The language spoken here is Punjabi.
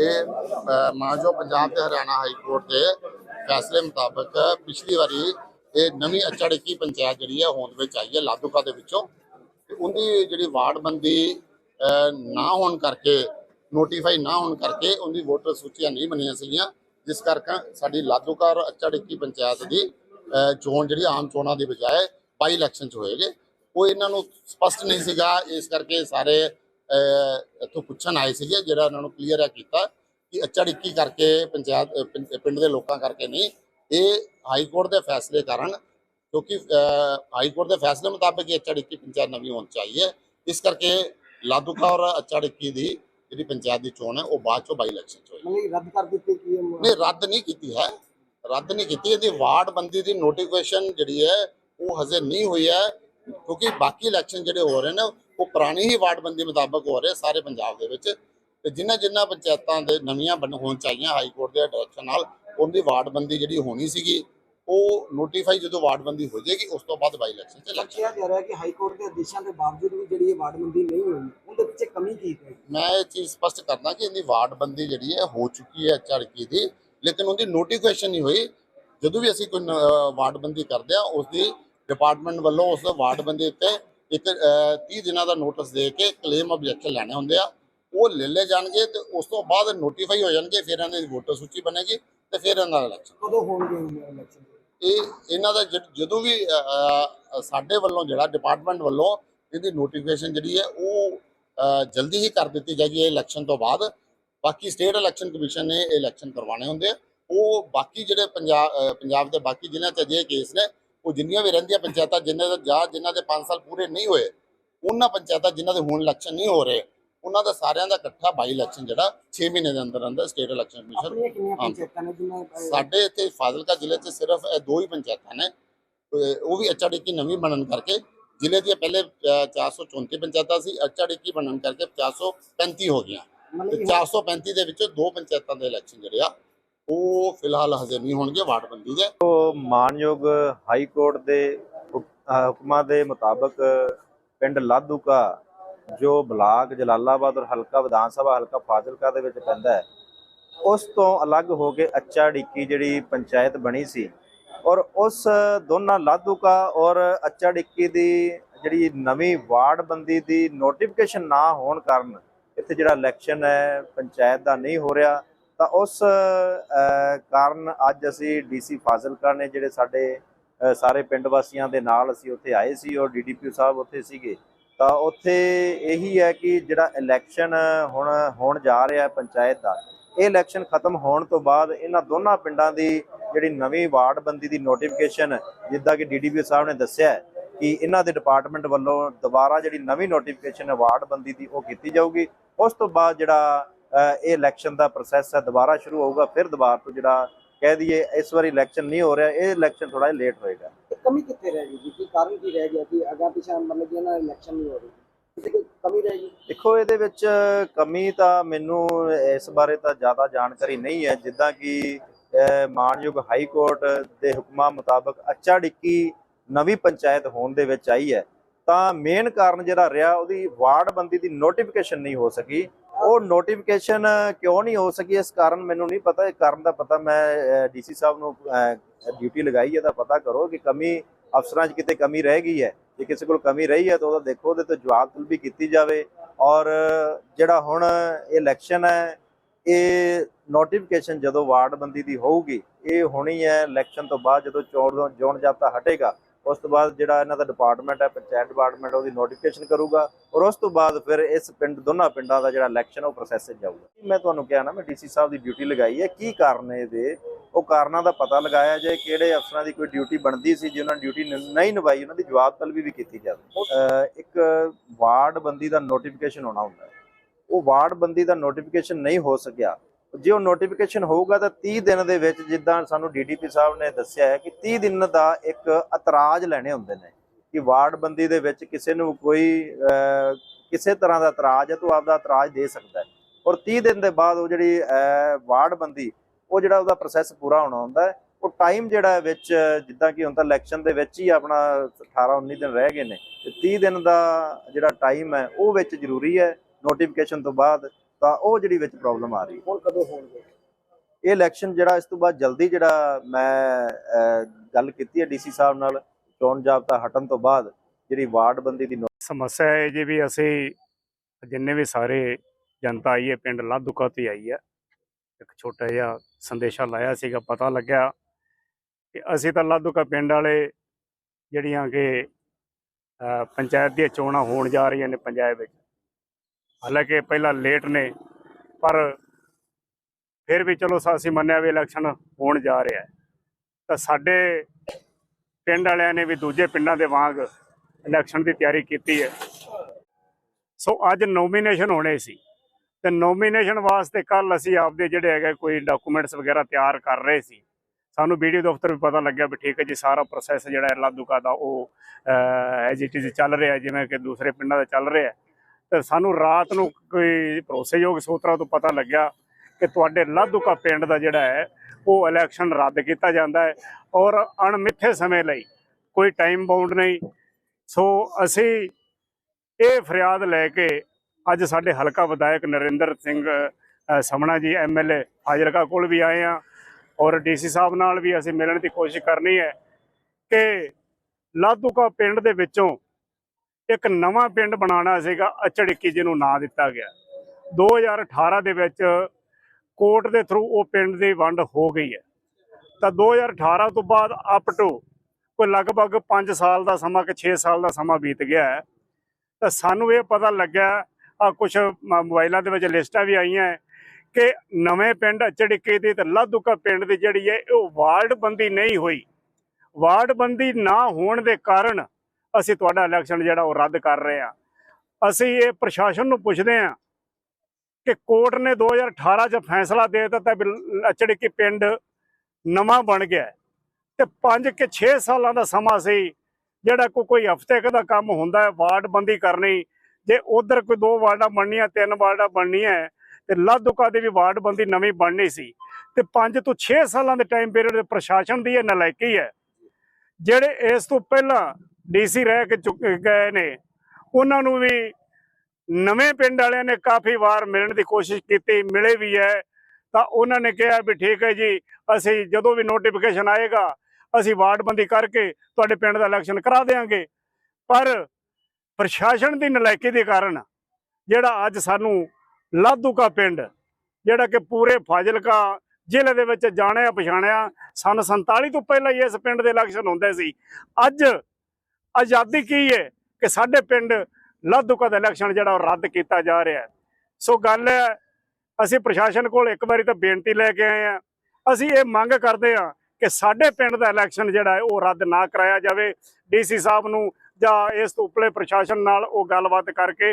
ਇਹ ਅ, ਪੰਜਾਬ ਤੇ ਹਰਿਆਣਾ ਹਾਈ ਕੋਰਟ ਦੇ ਫੈਸਲੇ ਮੁਤਾਬਕ ਪਿਛਲੀ ਵਾਰੀ ਇਹ ਨਵੀਂ ਅਚੜਕੀ ਪੰਚਾਇਤ ਜਿਹੜੀ ਹੈ ਹੋਂਦ ਵਿੱਚ ਆਈ ਹੈ ਲਾਦੂਕਾ ਦੇ ਵਿੱਚੋਂ। ਤੇ ਉਹਦੀ ਜਿਹੜੀ ਵਾਰਡਬੰਦੀ ਅ, ਨਾ ਹੋਣ ਕਰਕੇ ਨੋਟੀਫਾਈ ਨਾ ਹੋਣ ਕਰਕੇ ਉਹਦੀ ਵੋਟਰ ਸੂਚੀਆਂ ਨਹੀਂ ਬਣੀਆਂ ਸੀਗੀਆਂ ਜਿਸ ਕਰਕੇ ਸਾਡੀ ਲਾਦੂਕਾ ਔਰ ਅਚੜਕੀ ਪੰਚਾਇਤ ਦੀ ਚੋਣ ਜਿਹੜੀ ਆਮ ਚੋਣਾਂ ਦੀ ਬਜਾਏ ਬਾਈ ਇਲੈਕਸ਼ਨ ਚ ਹੋਏਗੇ। ਉਹ ਇਹਨਾਂ ਨੂੰ ਸਪਸ਼ਟ ਨਹੀਂ ਸੀਗਾ ਇਸ ਕਰਕੇ ਸਾਰੇ ਇੱਥੋਂ ਪੁੱਛਣ ਆਏ ਸੀਗੇ ਜਿਹੜਾ ਇਹਨਾਂ ਨੂੰ ਕਲੀਅਰ ਹੈ ਕੀਤਾ ਕਿ ਅਚੜ 21 ਕਰਕੇ ਪੰਚਾਇਤ ਪਿੰਡ- ਦੇ ਲੋਕਾਂ ਕਰਕੇ ਨਹੀਂ ਇਹ ਹਾਈ ਕੋਰਟ ਦੇ ਫੈਸਲੇ ਕਾਰਨ ਕਿਉਂਕਿ ਹਾਈ ਕੋਰਟ ਦੇ ਫੈਸਲੇ ਮੁਤਾਬਕ ਇਹ ਅਚੜ 21 ਪੰਚਾਇਤ ਨਵੀਂ ਹੋਣੀ ਚਾਹੀਏ ਇਸ ਕਰਕੇ ਲਾਦੂਕਾ ਔਰ ਅਚੜ 21 ਦੀ ਜਿਹੜੀ ਪੰਚਾਇਤ ਦੀ ਚੋਣ ਹੈ ਉਹ ਬਾਅਦ ਚੋਂ ਬਾਈ ਇਲੈਕਸ਼ਨ ਚ ਹੋਈ ਮਤਲਬ ਰੱਦ ਕਰ ਦਿੱਤੀ ਕੀ ਨਹੀਂ ਰੱਦ ਨਹੀਂ ਕੀਤੀ ਹੈ। ਰੱਦ ਨਹੀਂ ਕੀਤੀ ਇਹਦੀ ਵਾਰਡ ਬੰਦੀ ਦੀ ਨੋਟੀਫਿਕੇਸ਼ਨ ਜਿਹੜੀ ਹੈ ਉਹ ਹਜੇ ਨਹੀਂ ਹੋਈ ਹੈ ਕਿਉਂਕਿ ਬਾਕੀ ਇਲੈਕਸ਼ਨ ਜਿਹੜੇ ਹੋ ਰਹੇ ਨੇ ਉਹ ਪੁਰਾਣੀ ਹੀ ਵਾਰਡ ਬੰਦੀ ਮੁਤਾਬਕ ਹੋ ਰਹੇ ਸਾਰੇ ਪੰਜਾਬ ਦੇ ਵਿੱਚ। ਤੇ ਜਿਨ੍ਹਾਂ ਜਿਨ੍ਹਾਂ ਪੰਚਾਇਤਾਂ ਦੇ ਨਵੀਆਂ ਬਣ ਹੋਣ ਚਾਹੀਆਂ ਹਾਈ ਕੋਰਟ ਦੇ ਡਾਇਰੈਕਸ਼ਨ ਨਾਲ ਉਹਦੀ ਵਾਰਡ ਬੰਦੀ ਜਿਹੜੀ ਹੋਣੀ ਸੀਗੀ ਉਹ ਨੋਟੀਫਾਈ ਜਦੋਂ ਵਾਰਡ ਬੰਦੀ ਹੋ ਜਾਏਗੀ ਉਸ ਤੋਂ ਬਾਅਦ ਬਾਈ ਇਲੈਕਸ਼ਨ ਚ ਕਿਹਾ ਜਾ ਰਿਹਾ ਕਿ ਹਾਈ ਕੋਰਟ ਦੇ ਆਦੇਸ਼ਾਂ ਦੇ ਬਾਵਜੂਦ ਵੀ ਜਿਹੜੀ ਇਹ ਵਾਰਡਬੰਦੀ ਨਹੀਂ ਹੋਈ ਉਹਦੇ ਪਿੱਛੇ ਕਮੀ ਕੀ ਹੈ ਮੈਂ ਇਹ ਚੀਜ਼ ਸਪਸ਼ਟ ਕਰਦਾ ਕਿ ਇਹਦੀ ਵਾਰਡ ਬੰਦੀ ਜਿਹੜੀ ਹੈ ਹੋ ਚੁੱਕੀ ਹੈ ਝੜਕੀ ਦੀ ਲੇਕਿਨ ਉਹਦੀ ਨੋਟੀਫਿਕੇਸ਼ਨ ਨਹੀਂ ਹੋਈ। ਜਦੋਂ ਵੀ ਅਸੀਂ ਕੋਈ ਨ- ਅਹ ਵਾਰਡ ਬੰਦੀ ਕਰਦੇ ਆ ਉਸ ਦੀ ਡਿਪਾਰਟਮੈਂਟ ਵੱਲੋਂ ਉਸ ਵਾਰਡ ਬੰਦੀ ਉੱਤੇ ਇੱਕ ਅਹ, 30 ਦਿਨਾਂ ਦਾ ਨੋਟਿਸ ਦੇ ਕੇ ਕਲੇਮ ਆਬਜੈਕਸ਼ਨ ਲੈਣੇ ਹੁੰਦੇ ਆ। ਉਹ ਲੈ ਲਏ ਜਾਣਗੇ ਤੇ ਉਸ ਤੋਂ ਬਾਅਦ ਨੋਟੀਫਾਈ ਹੋ ਜਾਣਗੇ ਫਿਰ ਇਹਨਾਂ ਦੀ ਵੋਟਰ ਸੂਚੀ ਬਣੇਗੀ ਤੇ ਫਿਰ ਇਹਨਾਂ ਦਾ ਇਲੈਕਸ਼ਨ ਕਦੋਂ ਹੋਣਗੇ ਇਲੈਕਸ਼ਨ ਇਹ ਇਹਨਾਂ ਦਾ ਜਦ- ਵੀ ਸਾਡੇ ਵੱਲੋਂ ਜਿਹੜਾ ਡਿਪਾਰਟਮੈਂਟ ਵੱਲੋਂ ਇਹਦੀ ਨੋਟੀਫਿਕੇਸ਼ਨ ਜਿਹੜੀ ਹੈ ਉਹ ਜਲਦੀ ਹੀ ਕਰ ਦਿੱਤੀ ਜਾਏਗੀ ਇਹ ਇਲੈਕਸ਼ਨ ਤੋਂ ਬਾਅਦ। ਬਾਕੀ ਸਟੇਟ ਇਲੈਕਸ਼ਨ ਕਮਿਸ਼ਨ ਨੇ ਇਹ ਇਲੈਕਸ਼ਨ ਕਰਵਾਉਣੇ ਹੁੰਦੇ ਆ। ਉਹ ਬਾਕੀ ਜਿਹੜੇ ਪੰਜਾਬ ਪੰਜਾਬ ਦੇ ਬਾਕੀ ਜ਼ਿਲ੍ਹਿਆਂ 'ਚ ਅਜਿਹੇ ਕੇਸ ਨੇ ਉਹ ਜਿੰਨੀਆਂ ਵੀ ਰਹਿੰਦੀਆਂ ਪੰਚਾਇਤਾਂ ਜਿਨ੍ਹਾਂ ਦੇ ਜਾਂ ਜਿਨ੍ਹਾਂ ਦੇ 5 ਸਾਲ ਪੂਰੇ ਨਹੀਂ ਹੋਏ ਉਹਨਾਂ ਪੰਚਾਇਤਾਂ ਜਿਨ੍ਹਾਂ ਦੇ ਹੁਣ ਇਲੈਕਸ਼ਨ ਨਹੀਂ ਹੋ ਰਹੇ ਉਹਨਾਂ ਦਾ ਸਾਰਿਆਂ ਦਾ ਇਕੱਠਾ ਬਾਈ ਇਲੈਕਸ਼ਨ ਜਿਹੜਾ 6 ਮਹੀਨੇ ਦੇ ਅੰਦਰ ਅੰਦਰ ਸਟੇਟ ਇਲੈਕਸ਼ਨ ਕਮਿਸ਼ਨ ਸਾਡੇ ਇੱਥੇ ਫਾਜ਼ਿਲਕਾ ਜ਼ਿਲ੍ਹੇ 'ਚ ਸਿਰਫ ਇਹ ਦੋ ਹੀ ਪੰਚਾਇਤਾਂ ਨੇ ਉਹ ਵੀ ਅਚਾੜਕੀ ਨਵੀਂ ਬਣਨ ਕਰਕੇ ਜ਼ਿਲ੍ਹੇ ਦੀਆਂ ਪਹਿਲੇ ਅਹ 434 ਪੰਚਾਇਤਾਂ ਸੀ ਅਚਾੜਕੀ ਬਣਨ ਕਰਕੇ 435 ਹੋ ਗਈਆਂ। ਮਤਲਬ ਤੇ ਕਿ 435 ਦੇ ਵਿੱਚੋਂ ਦੋ ਪੰਚਾਇਤਾਂ ਦੇ ਇਲੈਕਸ਼ਨ ਜਿਹੜੇ ਆ ਉਹ ਫਿਲਹਾਲ ਹਜੇ ਨਹੀਂ ਹੋਣਗੇ ਵਾਰਡ ਬੰਦੀ ਦੇ ਮਾਨਯੋਗ ਹਾਈ ਕੋਰਟ ਦੇ ਹੁਕਮਾਂ ਦੇ ਮੁਤਾਬਕ ਪਿੰਡ ਲਾਧੂਕਾ, ਜੋ ਬਲਾਕ ਜਲਾਲਾਬਾਦ ਔਰ ਹਲਕਾ ਵਿਧਾਨ ਸਭਾ, ਹਲਕਾ ਫਾਜ਼ਿਲਕਾ ਦੇ ਵਿੱਚ ਪੈਂਦਾ ਹੈ, ਉਸ ਤੋਂ ਅਲੱਗ ਹੋ ਕੇ ਅੱਚਾ ਡਿੱਕੀ ਜਿਹੜੀ ਪੰਚਾਇਤ ਬਣੀ ਸੀ ਔਰ ਉਸ ਦੋਨਾਂ ਲਾਧੂਕਾ ਔਰ ਅੱਚਾ ਡਿੱਕੀ ਦੀ ਜਿਹੜੀ ਨਵੀਂ ਵਾਰਡ ਬੰਦੀ ਦੀ ਨੋਟੀਫਿਕੇਸ਼ਨ ਨਾ ਹੋਣ ਕਾਰਨ ਇੱਥੇ ਜਿਹੜਾ ਇਲੈਕਸ਼ਨ ਹੈ, ਪੰਚਾਇਤ ਦਾ ਨਹੀਂ ਹੋ ਰਿਹਾ। ਤਾਂ ਉਸ ਕਾਰਨ ਅੱਜ ਅਸੀਂ ਡੀਸੀ ਫਾਜ਼ਿਲਕਾ ਨੇ ਜਿਹੜੇ ਸਾਡੇ ਸਾਰੇ ਪਿੰਡ ਵਾਸੀਆਂ ਦੇ ਨਾਲ ਅਸੀਂ ਉੱਥੇ ਆਏ ਸੀ ਔਰ ਡੀਡੀਪੀਓ ਸਾਹਿਬ ਉੱਥੇ ਸੀਗੇ। ਤਾਂ ਉੱਥੇ ਇਹੀ ਹੈ ਕਿ ਜਿਹੜਾ ਇਲੈਕਸ਼ਨ ਹੁਣ, ਹੋਣ ਜਾ ਰਿਹਾ ਪੰਚਾਇਤ ਦਾ, ਇਹ ਇਲੈਕਸ਼ਨ ਖਤਮ ਹੋਣ ਤੋਂ ਬਾਅਦ ਇਹਨਾਂ ਦੋਨਾਂ ਪਿੰਡਾਂ ਦੀ ਜਿਹੜੀ ਨਵੀਂ ਵਾਰਡ ਬੰਦੀ ਦੀ ਨੋਟੀਫਿਕੇਸ਼ਨ, ਜਿੱਦਾਂ ਕਿ ਡੀਡੀਪੀਓ ਸਾਹਿਬ ਨੇ ਦੱਸਿਆ ਕਿ ਇਹਨਾਂ ਦੇ ਡਿਪਾਰਟਮੈਂਟ ਵੱਲੋਂ ਦੁਬਾਰਾ ਜਿਹੜੀ ਨਵੀਂ ਨੋਟੀਫਿਕੇਸ਼ਨ ਹੈ ਵਾਰਡ ਬੰਦੀ ਦੀ ਉਹ ਕੀਤੀ ਜਾਊਗੀ। ਉਸ ਤੋਂ ਬਾਅਦ ਜਿਹੜਾ ਇਹ ਇਲੈਕਸ਼ਨ ਦਾ ਪ੍ਰੋਸੈਸ ਹੈ ਦੁਬਾਰਾ ਸ਼ੁਰੂ ਹੋਊਗਾ ਫਿਰ ਦੁਬਾਰਾ ਤੋਂ ਜਿਹੜਾ ਕਹਿ ਦਈਏ ਇਸ ਵਾਰੀ ਇਲੈਕਸ਼ਨ ਨਹੀਂ ਹੋ ਰਿਹਾ ਇਹ ਇਲੈਕਸ਼ਨ ਥੋੜਾ ਜਿਹਾ ਲੇਟ ਹੋਏਗਾ। ਕਮੀ ਕਿੱਥੇ ਰਹਿ ਗਈ ਜੀ? ਕੀ ਕਾਰਨ ਕੀ ਰਹਿ ਗਿਆ ਕਿ ਅਗਾ ਪਿਛਾ ਮਤਲਬ ਕਿ ਇਹਨਾਂ ਇਲੈਕਸ਼ਨ ਨਹੀਂ ਹੋ ਰਹੀ? ਕਿਤੇ ਕੋਈ ਕਮੀ ਰਹਿ ਗਈ? ਦੇਖੋ ਇਹਦੇ ਵਿੱਚ ਕਮੀ ਤਾਂ ਮੈਨੂੰ ਇਸ ਬਾਰੇ ਤਾਂ ਜ਼ਿਆਦਾ ਜਾਣਕਾਰੀ ਨਹੀਂ ਹੈ ਜਿੱਦਾਂ ਕਿ ਅਹ, ਮਾਣਯੋਗ ਹਾਈ ਕੋਰਟ ਦੇ ਹੁਕਮਾਂ ਮੁਤਾਬਕ ਅੱਚਾ ਡਿੱਕੀ ਨਵੀਂ ਪੰਚਾਇਤ ਹੋਣ ਦੇ ਵਿੱਚ ਆਈ ਹੈ। ਤਾਂ ਮੇਨ ਕਾਰਨ ਜਿਹੜਾ ਰਿਹਾ ਉਹਦੀ ਵਾਰਡ ਬੰਦੀ ਦੀ ਨੋਟੀਫਿਕੇਸ਼ਨ ਨਹੀਂ ਹੋ ਸਕੀ। ਉਹ ਨੋਟੀਫਿਕੇਸ਼ਨ ਕਿਉਂ ਨਹੀਂ ਹੋ ਸਕੀ? ਇਸ ਕਾਰਨ ਮੈਨੂੰ ਨਹੀਂ ਪਤਾ, ਇਹ ਕਾਰਨ ਦਾ ਪਤਾ ਮੈਂ ਡੀਸੀ ਸਾਹਿਬ ਨੂੰ ਡਿਊਟੀ ਲਗਾਈ ਹੈ ਤਾਂ ਪਤਾ ਕਰੋ ਕਿ ਕਮੀ ਅਫਸਰਾਂ 'ਚ ਕਿਤੇ ਕਮੀ ਰਹਿ ਗਈ ਹੈ। ਜੇ ਕਿਸੇ ਕੋਲ ਕਮੀ ਰਹੀ ਹੈ ਤਾਂ ਉਹਦਾ ਦੇਖੋ, ਉਹਦੇ ਤੋਂ ਜਵਾਬ ਤਲਬੀ ਕੀਤੀ ਜਾਵੇ। ਔਰ ਜਿਹੜਾ ਹੁਣ ਇਲੈਕਸ਼ਨ ਹੈ, ਇਹ ਨੋਟੀਫਿਕੇਸ਼ਨ ਜਦੋਂ ਵਾਰਡ ਬੰਦੀ ਦੀ ਹੋਊਗੀ, ਇਹ ਹੋਣੀ ਹੈ ਇਲੈਕਸ਼ਨ ਤੋਂ ਬਾਅਦ ਜਦੋਂ ਚੋਣ ਚੋਣ ਜਾਬਤਾ ਹਟੇਗਾ ਉਸ ਤੋਂ ਬਾਅਦ ਜਿਹੜਾ ਇਹਨਾਂ ਦਾ ਡਿਪਾਰਟਮੈਂਟ ਹੈ, ਪੰਚਾਇਤ ਡਿਪਾਰਟਮੈਂਟ ਉਹਦੀ ਨੋਟੀਫਿਕੇਸ਼ਨ ਕਰੂਗਾ ਔਰ ਉਸ ਤੋਂ ਬਾਅਦ ਫਿਰ ਇਸ ਪਿੰਡ, ਦੋਨਾਂ ਪਿੰਡਾਂ ਦਾ ਜਿਹੜਾ ਇਲੈਕਸ਼ਨ ਉਹ ਪ੍ਰੋਸੈਸ 'ਚ ਜਾਊਗਾ। ਮੈਂ ਤੁਹਾਨੂੰ ਕਿਹਾ ਨਾ, ਮੈਂ ਡੀਸੀ ਸਾਹਿਬ ਦੀ ਡਿਊਟੀ ਲਗਾਈ ਹੈ। ਕੀ ਕਾਰਨ ਇਹਦੇ? ਉਹ ਕਾਰਨਾਂ ਦਾ ਪਤਾ ਲਗਾਇਆ ਜਾਏ, ਕਿਹੜੇ ਅਫਸਰਾਂ ਦੀ ਕੋਈ ਡਿਊਟੀ ਬਣਦੀ ਸੀ ਜਿਹਨਾਂ ਨੇ ਡਿਊਟੀ ਨਹੀਂ ਨਿਭਾਈ, ਉਹਨਾਂ ਦੀ ਜਵਾਬ ਤਲਬੀ ਵੀ ਕੀਤੀ ਜਾਵੇ। ਇੱਕ ਵਾਰਡ ਬੰਦੀ ਦਾ ਨੋਟੀਫਿਕੇਸ਼ਨ ਹੋਣਾ ਹੁੰਦਾ ਉਹ ਵਾਰਡ ਬੰਦੀ ਦਾ ਨੋਟੀਫਿਕੇਸ਼ਨ ਨਹੀਂ ਹੋ ਸਕਿਆ ਜੇ ਉਹ ਨੋਟੀਫਿਕੇਸ਼ਨ ਹੋਊਗਾ ਤਾਂ 30 ਦਿਨ ਦੇ ਵਿੱਚ ਜਿੱਦਾਂ ਸਾਨੂੰ ਡੀਡੀਪੀ ਸਾਹਿਬ ਨੇ ਦੱਸਿਆ ਹੈ ਕਿ 30 ਦਿਨ ਦਾ ਇੱਕ ਇਤਰਾਜ਼ ਲੈਣੇ ਹੁੰਦੇ ਨੇ ਕਿ ਵਾਰਡ ਬੰਦੀ ਦੇ ਵਿੱਚ ਕਿਸੇ ਨੂੰ ਕੋਈ ਕਿਸੇ ਤਰ੍ਹਾਂ ਦਾ ਇਤਰਾਜ਼ ਹੈ ਤਾਂ ਉਹ ਆਪਦਾ ਇਤਰਾਜ਼ ਦੇ ਸਕਦਾ ਹੈ। ਔਰ 30 ਦਿਨ ਦੇ ਬਾਅਦ ਉਹ ਜਿਹੜੀ ਅਹ, ਵਾਰਡ ਬੰਦੀ ਉਹ ਜਿਹੜਾ ਉਹਦਾ ਪ੍ਰੋਸੈਸ ਪੂਰਾ ਹੋਣਾ ਹੁੰਦਾ ਹੈ। ਉਹ ਟਾਈਮ ਜਿਹੜਾ ਵਿੱਚ ਜਿੱਦਾਂ ਕਿ ਹੁਣ ਤਾਂ ਇਲੈਕਸ਼ਨ ਦੇ ਵਿੱਚ ਹੀ ਆਪਣਾ 18 19 ਦਿਨ ਰਹਿ ਗਏ ਨੇ। ਤੇ 30 ਦਿਨ ਦਾ ਜਿਹੜਾ ਟਾਈਮ ਹੈ ਉਹ ਵਿੱਚ ਜ਼ਰੂਰੀ ਹੈ। ਨੋਟੀਫਿਕੇਸ਼ਨ ਤੋਂ ਬਾਅਦ ਤਾਂ ਉਹ ਜਿਹੜੀ ਵਿੱਚ ਪ੍ਰੋਬਲਮ ਆ ਰਹੀ ਹੈ। ਹੁਣ ਕਦੋਂ ਹੋਣਗੇ? ਇਹ ਇਲੈਕਸ਼ਨ ਜਿਹੜਾ ਇਸ ਤੋਂ ਬਾਅਦ ਜਲਦੀ ਜਿਹੜਾ ਮੈਂ ਗੱਲ ਕੀਤੀ ਹੈ ਡੀਸੀ ਸਾਹਿਬ ਨਾਲ ਚੋਣ ਜਾਬਤਾ ਹਟਣ ਤੋਂ ਬਾਅਦ ਜਿਹੜੀ ਵਾਰਡਬੰਦੀ ਦੀ ਸਮੱਸਿਆ ਹੈ ਜੀ ਵੀ ਅਸੀਂ ਜਿੰਨੇ ਵੀ ਸਾਰੇ ਜਨਤਾ ਆਈ ਹੈ ਪਿੰਡ ਲਾਧੂਕਾ ਤੇ ਆਈ ਹੈ। ਇੱਕ ਛੋਟਾ ਜਿਹਾ ਸੰਦੇਸ਼ਾ ਲਾਇਆ ਸੀਗਾ ਪਤਾ ਲੱਗਿਆ ਕਿ ਅਸੀਂ ਤਾਂ ਲਾਧੂਕਾ ਪਿੰਡ ਵਾਲੇ ਜਿਹੜੀਆਂ ਕਿ ਪੰਚਾਇਤ ਦੀਆਂ ਚੋਣਾਂ ਹੋਣ ਜਾ ਰਹੀਆਂ ਨੇ ਪੰਜਾਬ ਵਿੱਚ। ਹਾਲਾਂਕਿ ਪਹਿਲਾਂ ਲੇਟ ਨੇ, ਪਰ ਫਿਰ ਵੀ ਚਲੋ ਅਸੀਂ ਮੰਨਿਆ ਵੀ ਇਲੈਕਸ਼ਨ ਹੋਣ ਜਾ ਰਿਹਾ ਤਾਂ ਸਾਡੇ ਪਿੰਡ ਵਾਲਿਆਂ ਨੇ ਵੀ ਦੂਜੇ ਪਿੰਡਾਂ ਦੇ ਵਾਂਗ ਇਲੈਕਸ਼ਨ ਦੀ ਤਿਆਰੀ ਕੀਤੀ ਹੈ। ਸੋ ਅੱਜ ਨੋਮੀਨੇਸ਼ਨ ਹੋਣੇ ਸੀ। ਤੇ ਨੋਮੀਨੇਸ਼ਨ ਵਾਸਤੇ ਕੱਲ ਅਸੀਂ ਆਪਦੇ ਜਿਹੜੇ ਹੈਗੇ ਕੋਈ ਡਾਕੂਮੈਂਟਸ ਵਗੈਰਾ ਤਿਆਰ ਕਰ ਰਹੇ ਸੀ। ਸਾਨੂੰ ਵੀਡੀਓ ਦਫ਼ਤਰ ਵੀ ਪਤਾ ਲੱਗਿਆ ਵੀ ਠੀਕ ਹੈ ਜੀ, ਸਾਰਾ ਪ੍ਰੋਸੈਸ ਜਿਹੜਾ ਹੈ ਲਾਧੂਕਾ ਦਾ ਉਹ ਐਜ ਇਟ ਇਜ਼ ਚੱਲ ਰਿਹਾ ਜਿਵੇਂ ਕਿ ਦੂਸਰੇ ਪਿੰਡਾਂ ਦਾ ਚੱਲ ਰਿਹਾ ਤੇ ਸਾਨੂੰ ਰਾਤ ਨੂੰ ਕੋਈ ਭਰੋਸੇਯੋਗ ਸੂਤਰਾਂ ਤੋਂ ਪਤਾ ਲੱਗਿਆ ਕਿ ਤੁਹਾਡੇ ਲਾਧੂਕਾ ਪਿੰਡ ਦਾ ਜਿਹੜਾ ਹੈ, ਉਹ ਇਲੈਕਸ਼ਨ ਰੱਦ ਕੀਤਾ ਜਾਂਦਾ ਹੈ ਔਰ ਅਣਮਿੱਥੇ ਸਮੇਂ ਲਈ ਕੋਈ ਟਾਈਮ ਬਾਉਂਡ ਨਹੀਂ। ਸੋ ਅਸੀਂ ਇਹ ਫਰਿਆਦ ਲੈ ਕੇ ਅੱਜ ਸਾਡੇ ਹਲਕਾ ਵਿਧਾਇਕ ਨਰਿੰਦਰ ਸਿੰਘ ਸਮਣਾ ਜੀ ਐਮਐਲਏ ਫਾਜ਼ਿਲਕਾ ਕੋਲ ਵੀ ਆਏ ਆ ਔਰ ਡੀਸੀ ਸਾਹਿਬ ਨਾਲ ਵੀ ਅਸੀਂ ਮਿਲਣ ਦੀ ਕੋਸ਼ਿਸ਼ ਕਰਨੀ ਹੈ ਕਿ ਲਾਧੂਕਾ ਪਿੰਡ ਦੇ ਵਿੱਚੋਂ ਇੱਕ ਨਵਾਂ ਪਿੰਡ ਬਣਾਉਣਾ ਸੀਗਾ, ਅਚੜਿੱਕੀ ਜਿਹਨੂੰ ਨਾਂ ਦਿੱਤਾ ਗਿਆ। 2018 ਦੇ ਵਿੱਚ ਕੋਰਟ ਦੇ ਥਰੂ ਉਹ ਪਿੰਡ ਦੀ ਵੰਡ ਹੋ ਗਈ ਹੈ। ਤਾਂ 2018 ਤੋਂ ਬਾਅਦ ਅਪ ਟੂ ਕੋਈ ਲਗਭਗ 5 ਸਾਲ ਦਾ ਸਮਾਂ ਕਿ 6 ਸਾਲ ਦਾ ਸਮਾਂ ਬੀਤ ਗਿਆ ਹੈ। ਤਾਂ ਸਾਨੂੰ ਇਹ ਪਤਾ ਲੱਗਿਆ, ਆ ਕੁਝ ਮੋਬਾਈਲਾਂ ਦੇ ਵਿੱਚ ਲਿਸਟਾਂ ਵੀ ਆਈਆਂ ਕਿ ਨਵੇਂ ਪਿੰਡ ਅਚੜਿੱਕੇ ਦੇ ਤੇ ਲਾਧੂਕਾ ਪਿੰਡ ਦੀ ਜਿਹੜੀ ਹੈ, ਉਹ ਵਾਰਡ ਬੰਦੀ ਨਹੀਂ ਹੋਈ। ਵਾਰਡ ਬੰਦੀ ਨਾ ਹੋਣ ਦੇ ਕਾਰਨ ਅਸੀਂ ਤੁਹਾਡਾ ਇਲੈਕਸ਼ਨ ਜਿਹੜਾ ਉਹ ਰੱਦ ਕਰ ਰਹੇ ਹਾਂ। ਅਸੀਂ ਇਹ ਪ੍ਰਸ਼ਾਸਨ ਨੂੰ ਪੁੱਛਦੇ ਹਾਂ ਕਿ ਕੋਰਟ ਨੇ 2018 ਚ ਫੈਸਲਾ ਦੇ ਦਿੱਤਾ ਵੀ ਅਚੜਿੱਕੀ ਪਿੰਡ ਨਵਾਂ ਬਣ ਗਿਆ ਹੈ, ਤੇ 5 ਕਿ 6 ਸਾਲਾਂ ਦਾ ਸਮਾਂ ਸੀ ਜਿਹੜਾ ਕੋ ਕੋਈ ਹਫ਼ਤੇ ਕੁ ਦਾ ਕੰਮ ਹੁੰਦਾ ਹੈ, ਵਾਰਡ ਬੰਦੀ ਕਰਨੀ, ਜੇ ਉਧਰ ਕੋਈ ਦੋ ਵਾਰਡਾਂ ਬਣਨੀਆਂ, ਤਿੰਨ ਵਾਰਡਾਂ ਬਣਨੀਆਂ ਤੇ ਲਾਧੂਕਾ ਦੀ ਵੀ ਵਾਰਡ ਬੰਦੀ ਨਵੀਂ ਬਣਨੀ ਸੀ। ਤੇ 5 ਤੋਂ 6 ਸਾਲਾਂ ਦੇ ਟਾਈਮ ਪੀਰੀਅਡ ਦੇ ਪ੍ਰਸ਼ਾਸਨ ਦੀ ਇਹ ਨਲਾਇਕੀ ਹੈ। ਜਿਹੜੇ ਇਸ ਤੋਂ ਪਹਿਲਾਂ ਡੀਸੀ ਰਹਿ ਕੇ ਚੁੱਕੇ ਗਏ ਨੇ। ਉਹਨਾਂ ਨੂੰ ਵੀ ਨਵੇਂ ਪਿੰਡ ਵਾਲਿਆਂ ਨੇ ਕਾਫੀ ਵਾਰ ਮਿਲਣ ਦੀ ਕੋਸ਼ਿਸ਼ ਕੀਤੀ, ਮਿਲੇ ਵੀ ਹੈ। ਤਾਂ ਉਹਨਾਂ ਨੇ ਕਿਹਾ ਵੀ ਠੀਕ ਹੈ ਜੀ, ਅਸੀਂ ਜਦੋਂ ਵੀ ਨੋਟੀਫਿਕੇਸ਼ਨ ਆਏਗਾ, ਅਸੀਂ ਵਾਰਡਬੰਦੀ ਕਰਕੇ ਤੁਹਾਡੇ ਪਿੰਡ ਦਾ ਇਲੈਕਸ਼ਨ ਕਰਾ ਦੇਵਾਂਗੇ ਪਰ ਪ੍ਰਸ਼ਾਸਨ ਦੀ ਨਲਾਇਕੀ ਦੇ ਕਾਰਨ ਜਿਹੜਾ ਅੱਜ ਸਾਨੂੰ ਲਾਧੂਕਾ ਪਿੰਡ, ਜਿਹੜਾ ਕਿ ਪੂਰੇ ਫਾਜ਼ਿਲਕਾ ਜ਼ਿਲ੍ਹੇ ਦੇ ਵਿੱਚ ਜਾਣਿਆ ਪਛਾਣਿਆ ਸਨ 47 ਤੋਂ ਪਹਿਲਾਂ ਹੀ ਇਸ ਪਿੰਡ ਦੇ ਇਲੈਕਸ਼ਨ ਹੁੰਦੇ ਸੀ। ਅੱਜ ਆਜ਼ਾਦੀ ਕੀ ਹੈ ਕਿ ਸਾਡੇ ਪਿੰਡ ਲਾਧੂਕਾ ਦਾ ਇਲੈਕਸ਼ਨ ਜਿਹੜਾ ਉਹ ਰੱਦ ਕੀਤਾ ਜਾ ਰਿਹਾ ਸੋ ਗੱਲ ਹੈ, ਅਸੀਂ ਪ੍ਰਸ਼ਾਸਨ ਕੋਲ ਇੱਕ ਵਾਰੀ ਤਾਂ ਬੇਨਤੀ ਲੈ ਕੇ ਆਏ ਆ ਅਸੀਂ ਇਹ ਮੰਗ ਕਰਦੇ ਆ ਕਿ ਸਾਡੇ ਪਿੰਡ ਦਾ ਇਲੈਕਸ਼ਨ ਜਿਹੜਾ ਹੈ, ਉਹ ਰੱਦ ਨਾ ਕਰਾਇਆ ਜਾਵੇ। ਡੀਸੀ ਸਾਹਿਬ ਨੂੰ ਜਾਂ ਇਸ ਤੋਂ ਉੱਪਰਲੇ ਪ੍ਰਸ਼ਾਸਨ ਨਾਲ ਉਹ ਗੱਲਬਾਤ ਕਰਕੇ